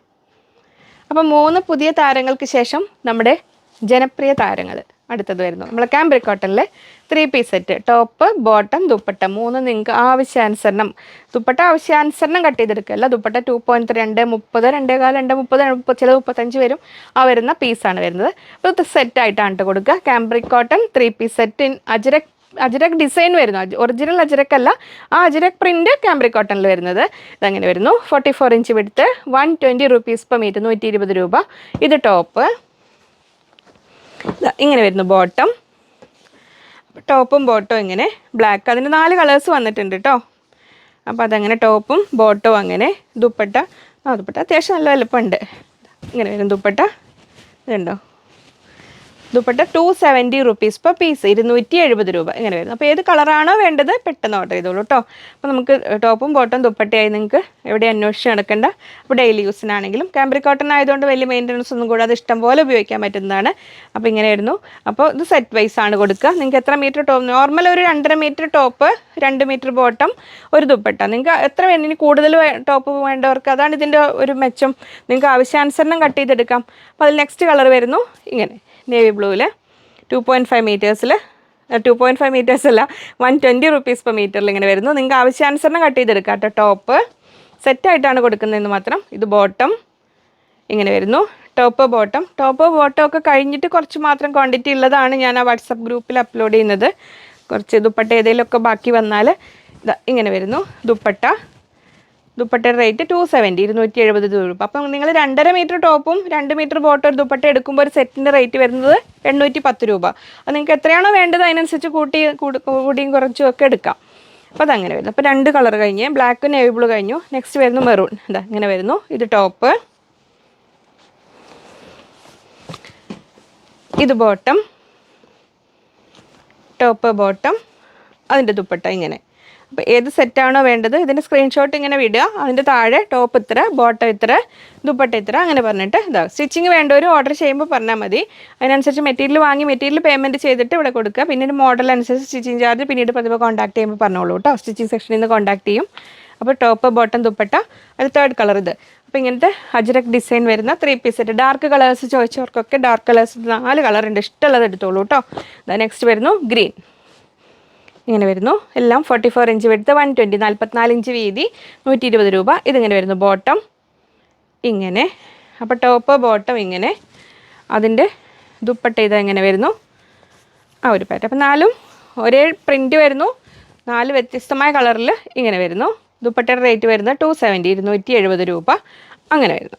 അപ്പം മൂന്ന് പുതിയ താരങ്ങൾക്ക് ശേഷം നമ്മുടെ ജനപ്രിയ താരങ്ങൾ അടുത്തത് വരുന്നു. നമ്മൾ cambric കോട്ടണിലെ three piece set top bottom dupatta. മൂന്ന് നിങ്ങൾക്ക് ആവശ്യാനുസരണം. ദുപ്പട്ട ആവശ്യാനുസരണം കട്ട് ചെയ്തെടുക്കുക ദുപ്പട്ട ടു പോയിന്റ് രണ്ട് മുപ്പത് രണ്ടേ കാൽ രണ്ട് മുപ്പത് ചില മുപ്പത്തഞ്ച് വരും. ആ വരുന്ന പീസാണ് വരുന്നത്. അപ്പോൾ ഇത് സെറ്റായിട്ടാണ് കൊടുക്കുക. Cambric cotton three piece set in ajrak ajrak design വരുന്നു. ഒറിജിനൽ അജ്രക് അല്ല ആ അജരക് പ്രിന്റ് ക്യാമ്പ്രിക് കോട്ടണിൽ വരുന്നത്. ഇതങ്ങനെ വരുന്നു. Forty four inch width one twenty rupees per metre നൂറ്റി ഇരുപത് രൂപ. ഇത് ടോപ്പ് ഇങ്ങനെ വരുന്നു ബോട്ടം ടോപ്പും ബോട്ടും ഇങ്ങനെ. ബ്ലാക്ക് അതിന് നാല് കളേഴ്സ് വന്നിട്ടുണ്ട് കേട്ടോ അപ്പോൾ അതങ്ങനെ ടോപ്പും ബോട്ടും അങ്ങനെ. ദുപ്പട്ട. ആ ദുപ്പട്ട അത്യാവശ്യം നല്ല വലുപ്പമുണ്ട്. ഇങ്ങനെ വരും ദുപ്പട്ട. ഇതുണ്ടോ? Dupatta two seventy rupees per piece ഇരുന്നൂറ്റി എഴുപത് രൂപ. ഇങ്ങനെ വരുന്നു. അപ്പോൾ ഏത് കളറാണോ വേണ്ടത് പെട്ടെന്ന് ഓർഡർ ചെയ്തോളൂ കേട്ടോ അപ്പോൾ നമുക്ക് ടോപ്പും ബോട്ടും ദുപ്പട്ടയായി നിങ്ങൾക്ക് എവിടെ അന്വേഷിച്ച് നടക്കേണ്ട. അപ്പോൾ ഡെയിലി യൂസിനാണെങ്കിലും കാമ്പ്രി കോട്ടൺ ആയതുകൊണ്ട് വലിയ മെയിന്റനൻസ് ഒന്നും കൂടാതെ ഇഷ്ടം പോലെ ഉപയോഗിക്കാൻ പറ്റുന്നതാണ്. അപ്പോൾ ഇങ്ങനെ വരുന്നു. അപ്പോൾ ഇത് സെറ്റ് വൈസ് ആണ് കൊടുക്കുക. നിങ്ങൾക്ക് എത്ര മീറ്റർ ടോപ്പ് നോർമൽ ഒരു രണ്ടര മീറ്റർ ടോപ്പ് രണ്ട് മീറ്റർ ബോട്ടം ഒരു ദുപ്പട്ട. നിങ്ങൾക്ക് എത്ര വേണ്ടി കൂടുതൽ ടോപ്പ് വേണ്ടവർക്ക് അതാണ് ഇതിന്റെ ഒരു മെച്ചം. നിങ്ങൾക്ക് ആവശ്യാനുസരണം കട്ട് ചെയ്തെടുക്കാം. അപ്പോൾ അതിൽ നെക്സ്റ്റ് കളർ വരുന്നു. ഇങ്ങനെ. നേവി ബ്ലൂവിൽ ടു പോയിന്റ് ഫൈവ് മീറ്റേഴ്സിൽ ടു പോയിന്റ് ഫൈവ് മീറ്റേഴ്സ് അല്ല വൺ ട്വന്റി റുപ്പീസ് പെർ മീറ്ററിൽ ഇങ്ങനെ വരുന്നു. നിങ്ങൾക്ക് ആവശ്യാനുസരണം കട്ട് ചെയ്തെടുക്കാം കേട്ടോ. ടോപ്പ് സെറ്റായിട്ടാണ് കൊടുക്കുന്നതെന്ന് മാത്രം. ഇത് ബോട്ടം ഇങ്ങനെ വരുന്നു. ടോപ്പ് ബോട്ടം ടോപ്പ് ബോട്ടം ഒക്കെ കഴിഞ്ഞിട്ട് കുറച്ച് മാത്രം ക്വാണ്ടിറ്റി ഉള്ളതാണ് ഞാൻ ആ വാട്സപ്പ് ഗ്രൂപ്പിൽ അപ്ലോഡ് ചെയ്യുന്നത്. കുറച്ച് ദുപ്പട്ട ഏതെങ്കിലുമൊക്കെ ബാക്കി വന്നാൽ ഇങ്ങനെ വരുന്നു. ദുപ്പട്ട. ദുപ്പട്ടയുടെ റേറ്റ് ടു സെവന്റി ഇരുന്നൂറ്റി എഴുപത് രൂപ അപ്പം നിങ്ങൾ രണ്ടര മീറ്റർ ടോപ്പും രണ്ട് മീറ്റർ ബോട്ടും ഒരു ദുപ്പട്ട എടുക്കുമ്പോൾ ഒരു സെറ്റിന്റെ റേറ്റ് വരുന്നത് എണ്ണൂറ്റി പത്ത് രൂപ. അത് നിങ്ങൾക്ക് എത്രയാണോ വേണ്ടത് അതിനനുസരിച്ച് കൂട്ടി കൂടിയും കുറച്ചും ഒക്കെ എടുക്കാം. അപ്പോൾ അതങ്ങനെ വരുന്നു. അപ്പോൾ രണ്ട് കളർ കഴിഞ്ഞ് ബ്ലാക്ക് നേവി ബ്ലൂ കഴിഞ്ഞു. നെക്സ്റ്റ് വരുന്നു മെറൂൺ ഇതാ ഇങ്ങനെ വരുന്നു. ഇത് ടോപ്പ് ഇത് ബോട്ടം ടോപ്പ് ബോട്ടം അതിന്റെ ദുപ്പട്ട ഇങ്ങനെ. ഏത് സെറ്റാണോ വേണ്ടത് ഇതിന്റെ സ്ക്രീൻഷോട്ട് ഇങ്ങനെ വിടുക. അതിന്റെ താഴെ ടോപ്പ് ഇത്ര ബോട്ടം ഇത്ര ദുപ്പട്ട ഇത്ര അങ്ങനെ പറഞ്ഞിട്ട് ഇതാ. സ്റ്റിച്ചിങ് വേണ്ടവർ ഓർഡർ ചെയ്യുമ്പോൾ പറഞ്ഞാൽ മതി. അതിനനുസരിച്ച് മെറ്റീരിയൽ വാങ്ങി മെറ്റീരിയൽ പേയ്മെന്റ് ചെയ്തിട്ട് ഇവിടെ കൊടുക്കുക. പിന്നീട് മോഡൽ അനുസരിച്ച് സ്റ്റിച്ചിങ് ചാർജ് പിന്നീട് പതിവ് കോൺടാക്ട് ചെയ്യുമ്പോൾ പറഞ്ഞോളൂ കേട്ടോ. സ്റ്റിച്ചിങ് സെക്ഷനിൽ നിന്ന് കോൺടാക്ട് ചെയ്യും. അപ്പോൾ ടോപ്പ് ബോട്ടം ദുപ്പട്ട അത് തേർഡ് കളർ ഇത്. അപ്പോൾ ഇങ്ങനത്തെ അജ്രക് ഡിസൈൻ വരുന്ന three piece set dark colours ചോദിച്ചവർക്കൊക്കെ dark colours നാല് കളർ ഉണ്ട്. ഇഷ്ടമുള്ളത് എടുത്തോളൂ കേട്ടോ. നെക്സ്റ്റ് വരുന്നു ഗ്രീൻ ഇങ്ങനെ വരുന്നു. എല്ലാം forty four inch width one twenty നാൽപ്പത്തിനാല് ഇഞ്ച് വീതി നൂറ്റി ഇരുപത് രൂപ. ഇതിങ്ങനെ വരുന്നു ബോട്ടം ഇങ്ങനെ. അപ്പോൾ ടോപ്പ് ബോട്ടം ഇങ്ങനെ. അതിന്റെ ദുപ്പട്ട ഇത് എങ്ങനെ വരുന്നു. ആ ഒരു പാറ്റ അപ്പോൾ നാലും ഒരേ പ്രിന്റ് വരുന്നു. നാല് വ്യത്യസ്തമായ കളറിൽ ഇങ്ങനെ വരുന്നു. ദുപ്പട്ടയുടെ റേറ്റ് വരുന്നത് ടു സെവന്റി ഇരുന്നൂറ്റി എഴുപത് രൂപ. അങ്ങനെ വരുന്നു.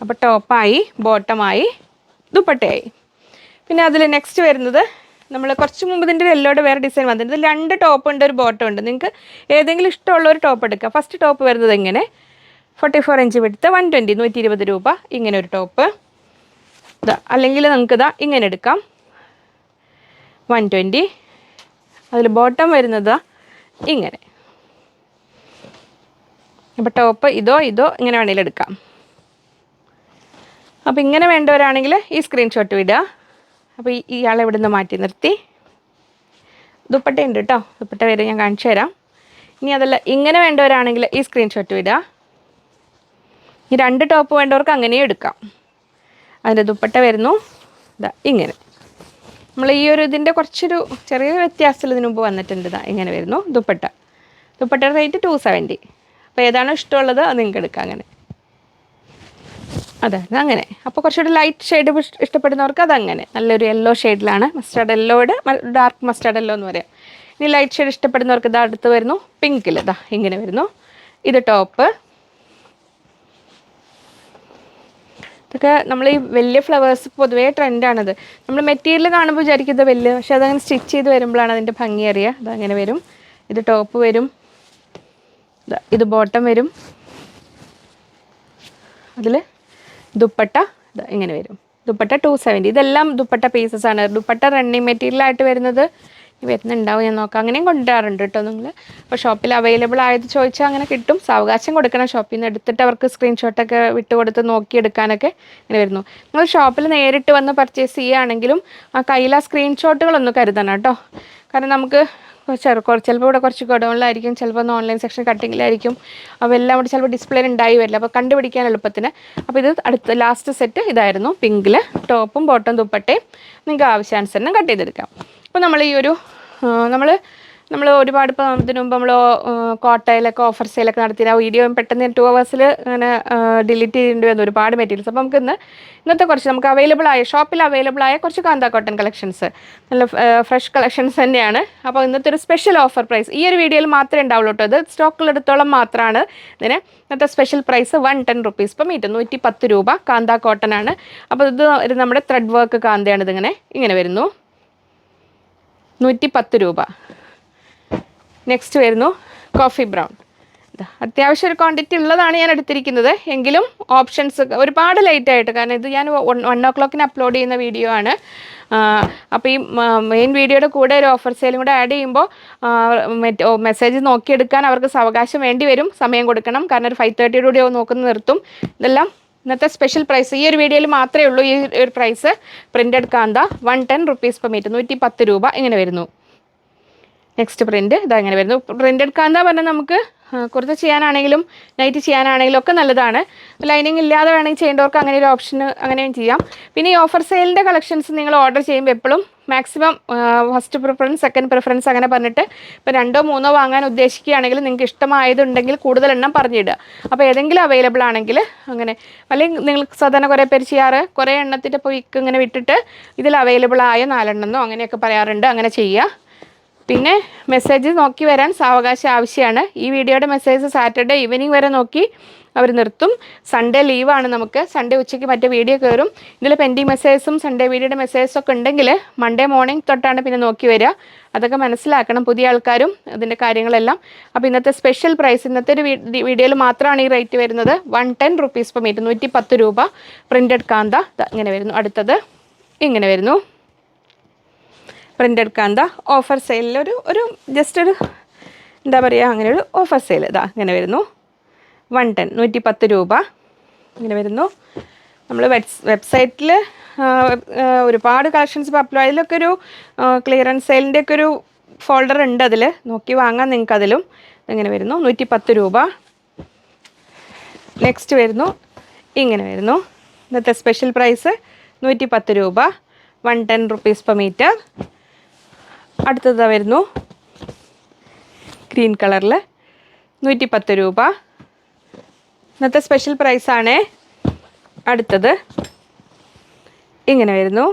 അപ്പോൾ ടോപ്പായി ബോട്ടമായി ദുപ്പട്ടയായി. പിന്നെ അതിൽ നെക്സ്റ്റ് വരുന്നത് നമ്മൾ കുറച്ച് മുമ്പ് ഇതിന്റെ യെല്ലോയുടെ വേറെ ഡിസൈൻ വന്നിട്ടുണ്ട്. രണ്ട് ടോപ്പ് ഉണ്ട് ഒരു ബോട്ടം ഉണ്ട്. നിങ്ങൾക്ക് ഏതെങ്കിലും ഇഷ്ടമുള്ള ഒരു ടോപ്പ് എടുക്കുക ഫസ്റ്റ് ടോപ്പ് വരുന്നത് എങ്ങനെ? Forty four inch width one twenty നൂറ്റി ഇരുപത് രൂപ. ഇങ്ങനെ ഒരു ടോപ്പ് ഇതാ അല്ലെങ്കിൽ നമുക്ക് ഇതാ ഇങ്ങനെ എടുക്കാം. വൺ ട്വന്റി അതിൽ ബോട്ടം വരുന്നത് ഇങ്ങനെ. അപ്പോൾ ടോപ്പ് ഇതോ ഇതോ ഇങ്ങനെ വേണമെങ്കിൽ എടുക്കാം. അപ്പോൾ ഇങ്ങനെ വേണ്ടവരാണെങ്കിൽ ഈ സ്ക്രീൻഷോട്ട് വിടുക അപ്പോൾ ഈ ഇയാളെ ഇവിടെ നിന്ന് മാറ്റി നിർത്തി. ദുപ്പട്ട ഉണ്ട് കേട്ടോ ദുപ്പട്ട വരെ ഞാൻ കാണിച്ചു തരാം. ഇനി അതല്ല ഇങ്ങനെ വേണ്ടവരാണെങ്കിൽ ഈ സ്ക്രീൻഷോട്ട് വിടുക ഈ രണ്ട് ടോപ്പ് വേണ്ടവർക്ക് അങ്ങനെയും എടുക്കാം. അതിന്റെ ദുപ്പട്ട വരുന്നു. ഇതാ ഇങ്ങനെ. നമ്മൾ ഈ ഒരു ഇതിന്റെ കുറച്ചൊരു ചെറിയ വ്യത്യാസത്തിൽ ഇതിനു മുമ്പ് വന്നിട്ടുണ്ട്. ഇതാ ഇങ്ങനെ വരുന്നു. Dupatta. Dupatta rate two seventy അപ്പോൾ ഏതാണോ ഇഷ്ടമുള്ളത് അത് നിങ്ങൾക്ക് എടുക്കാം അങ്ങനെ. അതെ അങ്ങനെ അപ്പോൾ കുറച്ചുകൂടി ലൈറ്റ് ഷെയ്ഡ് ഇഷ്ടപ്പെടുന്നവർക്ക് അതങ്ങനെ. നല്ലൊരു യെല്ലോ ഷെയ്ഡിലാണ് മസ്റ്റാർഡ് യെല്ലോയുടെ ഡാർക്ക് മസ്റ്റാർഡ് യെല്ലോ എന്ന് പറയാം. ഇനി ലൈറ്റ് ഷെയ്ഡ് ഇഷ്ടപ്പെടുന്നവർക്ക് ഇതാ അടുത്ത് വരുന്നു. പിങ്കിൽ ഇതാ ഇങ്ങനെ വരുന്നു. ഇത് ടോപ്പ് ഇതൊക്കെ നമ്മൾ ഈ വലിയ ഫ്ലവേഴ്സ് പൊതുവേ ട്രെൻഡാണത് നമ്മൾ മെറ്റീരിയൽ കാണുമ്പോൾ വിചാരിക്കുന്നത് വലിയ പക്ഷെ അതങ്ങനെ സ്റ്റിച്ച് ചെയ്ത് വരുമ്പോഴാണ് അതിന്റെ ഭംഗി അറിയുക അതങ്ങനെ വരും. ഇത് ടോപ്പ് വരും. ഇത് ബോട്ടം വരും. അതിൽ ദുപ്പട്ട ഇങ്ങനെ വരും. ദുപ്പട്ട ടു സെവന്റി ഇതെല്ലാം ദുപ്പട്ട പീസസ് ആണ്. ദുപ്പട്ട റണ്ണിങ് മെറ്റീരിയൽ ആയിട്ട് വരുന്നത് വരുന്നുണ്ടാവും. ഞാൻ നോക്കാം. അങ്ങനെയും കൊണ്ടുവരാറുണ്ട് കേട്ടോ നിങ്ങൾ അപ്പോൾ ഷോപ്പിൽ അവൈലബിൾ ആയത് ചോദിച്ചാൽ അങ്ങനെ കിട്ടും. സാവകാശം കൊടുക്കണം. ഷോപ്പിൽ നിന്ന് എടുത്തിട്ട് അവർക്ക് സ്ക്രീൻഷോട്ടൊക്കെ വിട്ട് കൊടുത്ത് നോക്കിയെടുക്കാനൊക്കെ ഇങ്ങനെ വരുന്നു. നിങ്ങൾ ഷോപ്പിൽ നേരിട്ട് വന്ന് പർച്ചേസ് ചെയ്യുകയാണെങ്കിലും ആ കയ്യിൽ ആ സ്ക്രീൻഷോട്ടുകളൊന്നും കരുതണം കേട്ടോ. കാരണം നമുക്ക് കുറച്ച് ചിലപ്പോൾ ഇവിടെ കുറച്ച് ഗഡൗണിലായിരിക്കും ചിലപ്പോൾ ഒന്ന് ഓൺലൈൻ സെക്ഷൻ കട്ടിങ്ങിലായിരിക്കും അപ്പോൾ എല്ലാം കൂടി ചിലപ്പോൾ ഡിസ്പ്ലേയിൽ ഉണ്ടായി വരില്ല. അപ്പോൾ കണ്ടുപിടിക്കാൻ എളുപ്പത്തിന്. അപ്പോൾ ഇത് അടുത്ത ലാസ്റ്റ് സെറ്റ് ഇതായിരുന്നു. പിങ്കിൽ ടോപ്പും ബോട്ടം ദുപ്പട്ടയും. നിങ്ങൾക്ക് ആവശ്യാനുസരണം കട്ട് ചെയ്തെടുക്കാം. അപ്പോൾ നമ്മൾ ഈ ഒരു നമ്മൾ നമ്മൾ ഒരുപാട് ഇപ്പോൾ ഇതിനു മുമ്പ് നമ്മൾ കോട്ടയിലൊക്കെ ഓഫർ സെയിലൊക്കെ നടത്തിയ ആ വീഡിയോ പെട്ടെന്ന് ടു അവേഴ്സിൽ അങ്ങനെ ഡിലീറ്റ് ചെയ്യേണ്ടി വന്നു ഒരുപാട് മെറ്റീരിയൽസ് അപ്പോൾ നമുക്ക് ഇന്ന് ഇന്നത്തെ കുറച്ച് നമുക്ക് അവൈലബിൾ ആയ ഷോപ്പിൽ അവൈലബിൾ ആയ കുറച്ച് കാന്ത കോട്ടൺ കളക്ഷൻസ് നല്ല ഫ്രഷ് കളക്ഷൻസ് തന്നെയാണ്. അപ്പോൾ ഇന്നത്തെ ഒരു സ്പെഷ്യൽ ഓഫർ പ്രൈസ് ഈ ഒരു വീഡിയോയിൽ മാത്രമേ ഉണ്ടാവുള്ളൂ കേട്ടോ ഇത് സ്റ്റോക്കിലെടുത്തോളം മാത്രമാണ്. ഇതിന് ഇന്നത്തെ special price one ten rupees ഇപ്പം മീറ്റർ നൂറ്റി പത്ത് രൂപ കാന്ത കോട്ടൺ ആണ്. അപ്പോൾ ഇത് നമ്മുടെ ത്രെഡ് വർക്ക് കാന്തയാണ് ഇതിങ്ങനെ ഇങ്ങനെ വരുന്നു. നൂറ്റി പത്ത് രൂപ. നെക്സ്റ്റ് വരുന്നു കോഫി ബ്രൗൺ അത്യാവശ്യം ഒരു ക്വാണ്ടിറ്റി ഉള്ളതാണ് ഞാൻ എടുത്തിരിക്കുന്നത്. എങ്കിലും ഓപ്ഷൻസ് ഒരുപാട് ലേറ്റ് ആയിട്ട് കാരണം ഇത് ഞാൻ വൺ ഓ ക്ലോക്കിന് അപ്ലോഡ് ചെയ്യുന്ന വീഡിയോ ആണ്. അപ്പോൾ ഈ മെയിൻ വീഡിയോയുടെ കൂടെ ഒരു ഓഫർ സെയിലും കൂടെ ആഡ് ചെയ്യുമ്പോൾ മെസ്സേജ് നോക്കിയെടുക്കാൻ അവർക്ക് അവകാശം വേണ്ടി വരും. സമയം കൊടുക്കണം. കാരണം ഒരു ഫൈവ് തേർട്ടിയുടെ കൂടെ നോക്കുന്ന നിർത്തും. ഇതെല്ലാം ഇന്നത്തെ സ്പെഷ്യൽ പ്രൈസ് ഈ ഒരു വീഡിയോയിൽ മാത്രമേ ഉള്ളൂ ഈ ഒരു price printed Kantha one ten rupees per metre നൂറ്റി പത്ത് രൂപ ഇങ്ങനെ വരുന്നു. നെക്സ്റ്റ് പ്രിന്റ് ഇതാ ഇങ്ങനെ വരുന്നു. പ്രിന്റഡ് കാന്ത പറഞ്ഞാൽ നമുക്ക്? കുർത്ത ചെയ്യാനാണെങ്കിലും നൈറ്റ് ചെയ്യാനാണെങ്കിലും ഒക്കെ നല്ലതാണ്. ലൈനിങ് ഇല്ലാതെ വേണമെങ്കിൽ ചെയ്യേണ്ടവർക്ക് അങ്ങനെ ഒരു ഓപ്ഷന് അങ്ങനെയും ചെയ്യാം. പിന്നെ ഈ ഓഫർ സെയിലിന്റെ കളക്ഷൻസ് നിങ്ങൾ ഓർഡർ ചെയ്യുമ്പോൾ എപ്പോഴും maximum first preference second preference അങ്ങനെ പറഞ്ഞിട്ട് ഇപ്പോൾ രണ്ടോ മൂന്നോ വാങ്ങാൻ ഉദ്ദേശിക്കുകയാണെങ്കിൽ നിങ്ങൾക്ക് ഇഷ്ടമായതുണ്ടെങ്കിൽ കൂടുതൽ എണ്ണം പറഞ്ഞിടുക. അപ്പോൾ ഏതെങ്കിലും അവൈലബിൾ ആണെങ്കിൽ അങ്ങനെ. അല്ലെങ്കിൽ നിങ്ങൾ സാധാരണ കുറേ പേര് ചെയ്യാറ്. കുറേ എണ്ണത്തിന്റെ ഇപ്പോൾ വിക്ക് ഇങ്ങനെ വിട്ടിട്ട് ഇതിൽ അവൈലബിൾ ആയ നാലെണ്ണമെന്നോ അങ്ങനെയൊക്കെ പറയാറുണ്ട്. അങ്ങനെ ചെയ്യുക. പിന്നെ മെസ്സേജ് നോക്കി വരാൻ സാവകാശം ആവശ്യമാണ്. ഈ വീഡിയോയുടെ മെസ്സേജ് സാറ്റർഡേ ഈവനിങ് വരെ നോക്കി അവർ നിർത്തും. സൺഡേ ലീവാണ് നമുക്ക്. സൺഡേ ഉച്ചയ്ക്ക് മറ്റേ വീഡിയോ കയറും. ഇതിൽ പെൻഡിങ് മെസ്സേജസും സൺഡേ വീഡിയോയുടെ മെസ്സേജസും ഒക്കെ ഉണ്ടെങ്കിൽ മൺഡേ മോർണിംഗ് തൊട്ടാണ് പിന്നെ നോക്കി വരിക. അതൊക്കെ മനസ്സിലാക്കണം പുതിയ ആൾക്കാരും അതിന്റെ കാര്യങ്ങളെല്ലാം. അപ്പോൾ ഇന്നത്തെ സ്പെഷ്യൽ പ്രൈസ് ഇന്നത്തെ ഒരു വീഡിയോയിൽ മാത്രമാണ് ഈ റേറ്റ് വരുന്നത്. One ten rupees per metre നൂറ്റി പത്ത് രൂപ. പ്രിന്റഡ് കാന്ത ഇങ്ങനെ വരുന്നു. അടുത്തത് ഇങ്ങനെ വരുന്നു. പ്രിന്റഡ് എന്താ ഓഫർ സെയിലൊരു ഒരു ജസ്റ്റ് ഒരു എന്താ പറയുക അങ്ങനെ ഒരു ഓഫർ സെയിൽ ഇതാ ഇങ്ങനെ വരുന്നു. വൺ ടെൻ നൂറ്റി പത്ത് രൂപ ഇങ്ങനെ വരുന്നു. നമ്മൾ വെബ്സ് വെബ്സൈറ്റിൽ ഒരുപാട് കളക്ഷൻസ് ഇപ്പോൾ അപ്ലോഡ് അതിലൊക്കെ ഒരു ക്ലിയറൻസ് സെയിലിന്റെ ഒക്കെ ഒരു ഫോൾഡർ ഉണ്ട് അതിൽ നോക്കി വാങ്ങാം നിങ്ങൾക്ക് അതിലും. ഇങ്ങനെ വരുന്നു നൂറ്റി പത്ത് രൂപ. നെക്സ്റ്റ് വരുന്നു ഇങ്ങനെ വരുന്നു. ഇന്നത്തെ സ്പെഷ്യൽ പ്രൈസ് നൂറ്റി പത്ത് രൂപ. One ten rupees per metre അടുത്തത് വരുന്നു. ഗ്രീൻ കളറിൽ നൂറ്റി പത്ത് രൂപ. ഇന്നത്തെ സ്പെഷ്യൽ പ്രൈസാണ് അടുത്തത് ഇങ്ങനെ വരുന്നു.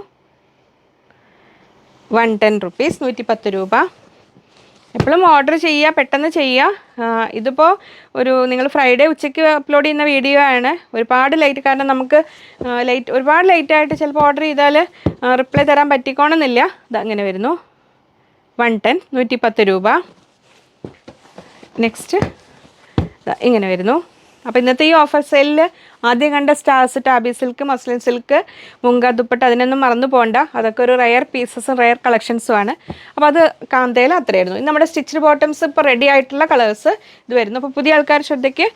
വൺ ടെൻ റുപ്പീസ് നൂറ്റി പത്ത് രൂപ. എപ്പോഴും ഓർഡർ ചെയ്യുക പെട്ടെന്ന് ചെയ്യുക. ഇതിപ്പോൾ ഒരു നിങ്ങൾ ഫ്രൈഡേ ഉച്ചയ്ക്ക് അപ്ലോഡ് ചെയ്യുന്ന വീഡിയോ ആണ്. ഒരുപാട് ലൈറ്റ് കാരണം നമുക്ക് ലൈറ്റ് ഒരുപാട് ലൈറ്റായിട്ട് ചിലപ്പോൾ ഓർഡർ ചെയ്താൽ റിപ്ലൈ തരാൻ പറ്റിക്കോണമെന്നില്ല. ഇത് അങ്ങനെ വരുന്നു. വൺ ടെൻ നൂറ്റി പത്ത് രൂപ നെക്സ്റ്റ് ഇങ്ങനെ വരുന്നു. അപ്പോൾ ഇന്നത്തെ ഈ ഓഫർ സെയിലിൽ ആദ്യം കണ്ട stars tabby silk muslin silk മുങ്ക dupatta അതിനൊന്നും മറന്നു പോകണ്ട അതൊക്കെ ഒരു റയർ പീസസും റയർ കളക്ഷൻസും ആണ്. അപ്പോൾ അത് കാന്തയിൽ അത്രയായിരുന്നു. നമ്മുടെ സ്റ്റിച്ച് ബോട്ടംസ് ഇപ്പോൾ റെഡി ആയിട്ടുള്ള കളേഴ്സ് ഇത് വരുന്നു. അപ്പോൾ പുതിയ ആൾക്കാർ ശ്രദ്ധയ്ക്ക്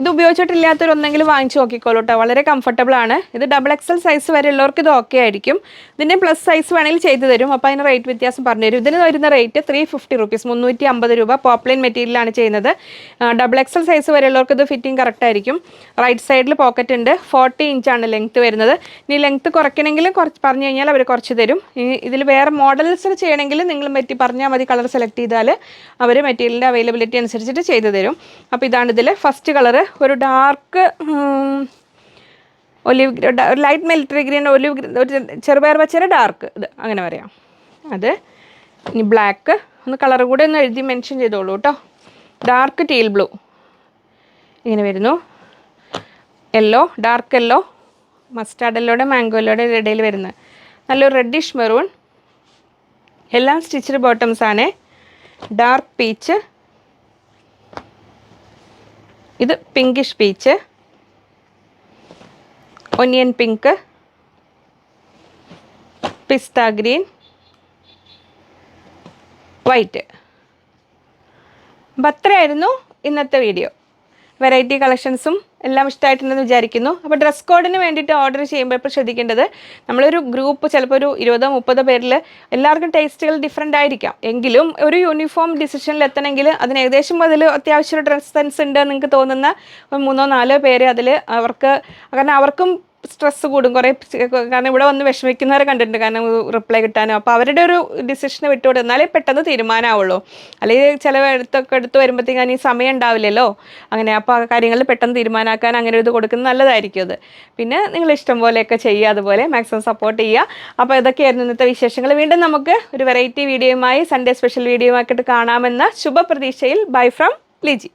ഇത് ഉപയോഗിച്ചിട്ടില്ലാത്തവരൊന്നെങ്കിലും വാങ്ങിച്ച് നോക്കിക്കോളൂ കേട്ടോ വളരെ കംഫർട്ടബിൾ ആണ്. ഇത് ഡബിൾ എക്സൽ സൈസ് വരെ ഉള്ളവർക്ക് ഇത് ഓക്കെ ആയിരിക്കും. ഇതിന്റെ പ്ലസ് സൈസ് വേണമെങ്കിൽ ചെയ്തു തരും. അപ്പോൾ അതിന് റേറ്റ് വ്യത്യാസം പറഞ്ഞു തരും. ഇതിന് വരുന്ന റേറ്റ് ത്രീ ഫിഫ്റ്റി റുപ്പീസ് മുന്നൂറ്റി അമ്പത് രൂപ പോപ്ലൈൻ മെറ്റീരിയലാണ് ചെയ്യുന്നത്. ഡബിൾ എക്സൽ സൈസ് വരെ ഉള്ളവർക്ക് ഇത് ഫിറ്റിംഗ് കറക്റ്റ് ആയിരിക്കും. റൈറ്റ് സൈഡിൽ ഉണ്ട്. ഫോർട്ടി ഇഞ്ചാണ് ലെങ്ത്ത് വരുന്നത്. ഇനി ലെങ്ത്ത് കുറയ്ക്കണമെങ്കിൽ കുറച്ച് പറഞ്ഞു കഴിഞ്ഞാൽ അവർ കുറച്ച് തരും. ഇനി ഇതിൽ വേറെ മോഡൽസ് ചെയ്യണമെങ്കിൽ നിങ്ങൾ മെറ്റി പറഞ്ഞാൽ മതി കളർ സെലക്ട് ചെയ്താൽ അവർ മെറ്റീരിയലിന്റെ അവൈലബിലിറ്റി അനുസരിച്ചിട്ട് ചെയ്തു തരും. അപ്പോൾ ഇതാണ് ഇതിൽ ഫസ്റ്റ് കളറ് ഒരു ഡാർക്ക് ഒലിവ് ഒരു ലൈറ്റ് മിലിറ്ററി ഗ്രീൻ ഒലിവ് ഒരു ചെറുപയർ പച്ചര ഡാർക്ക് ഇത് അങ്ങനെ പറയാം. അത് ഇനി ബ്ലാക്ക് ഒന്ന് കളർ കൂടെ ഒന്ന് എഴുതി മെൻഷൻ ചെയ്തോളൂ കേട്ടോ. ഡാർക്ക് ടീൽ ബ്ലൂ ഇങ്ങനെ വരുന്നു. യെല്ലോ ഡാർക്ക് യെല്ലോ മസ്റ്റാർഡ് എല്ലോടെ മാംഗോ എല്ലോടെ ഇടയിൽ വരുന്നത് നല്ലൊരു റെഡിഷ് മെറൂൺ എല്ലാം സ്റ്റിച്ചഡ് ബോട്ടംസ് ആണ്. ഡാർക്ക് പീച്ച് ഇത് pinkish peach onion pink pista green white അപ്പം അത്രയായിരുന്നു ഇന്നത്തെ വീഡിയോ വെറൈറ്റി കളക്ഷൻസും എല്ലാം ഇഷ്ടമായിട്ടുണ്ടെന്ന് വിചാരിക്കുന്നു. അപ്പോൾ ഡ്രസ് കോഡിന് വേണ്ടിയിട്ട് ഓർഡർ ചെയ്യുമ്പോൾ ഇപ്പോൾ ശ്രദ്ധിക്കേണ്ടത് നമ്മളൊരു ഗ്രൂപ്പ് ചിലപ്പോൾ ഒരു ഇരുപതോ മുപ്പതോ പേരിൽ എല്ലാവർക്കും ടേസ്റ്റുകൾ ഡിഫറെന്റ് ആയിരിക്കാം. എങ്കിലും ഒരു യൂണിഫോം ഡിസിഷനിൽ എത്തണമെങ്കിൽ അതിന് ഏകദേശം അതിൽ അത്യാവശ്യം ഡ്രസ് സെൻസ് ഉണ്ട് നിങ്ങൾക്ക് തോന്നുന്ന മൂന്നോ നാലോ പേര് അതിൽ അവർക്ക് കാരണം അവർക്കും സ്ട്രെസ് കൂടും. കുറേ കാരണം ഇവിടെ വന്ന് വിഷമിക്കുന്നവരെ കണ്ടിട്ടുണ്ട്. കാരണം റിപ്ലൈ കിട്ടാനോ. അപ്പോൾ അവരുടെ ഒരു ഡിസിഷനെ വിട്ടുകൊടുക്കും എന്നാലേ പെട്ടെന്ന് തീരുമാനമാവുള്ളൂ അല്ലെങ്കിൽ ചില എടുത്തൊക്കെ എടുത്ത് വരുമ്പോഴത്തേക്കും ഈ സമയം ഉണ്ടാവില്ലല്ലോ. അങ്ങനെ അപ്പോൾ ആ കാര്യങ്ങളിൽ പെട്ടെന്ന് തീരുമാനമാക്കാൻ അങ്ങനെ ഇത് കൊടുക്കുന്നത് നല്ലതായിരിക്കും അത്. പിന്നെ നിങ്ങൾ ഇഷ്ടം പോലെയൊക്കെ ചെയ്യുക. അതുപോലെ മാക്സിമം സപ്പോർട്ട് ചെയ്യുക. അപ്പോൾ ഇതൊക്കെയായിരുന്നു ഇന്നത്തെ വിശേഷങ്ങൾ. വീണ്ടും നമുക്ക് ഒരു വെറൈറ്റി വീഡിയോയുമായി സൺഡേ സ്പെഷ്യൽ വീഡിയോ ആക്കിയിട്ട് കാണാമെന്ന ശുഭപ്രതീക്ഷയിൽ. Bye from Liji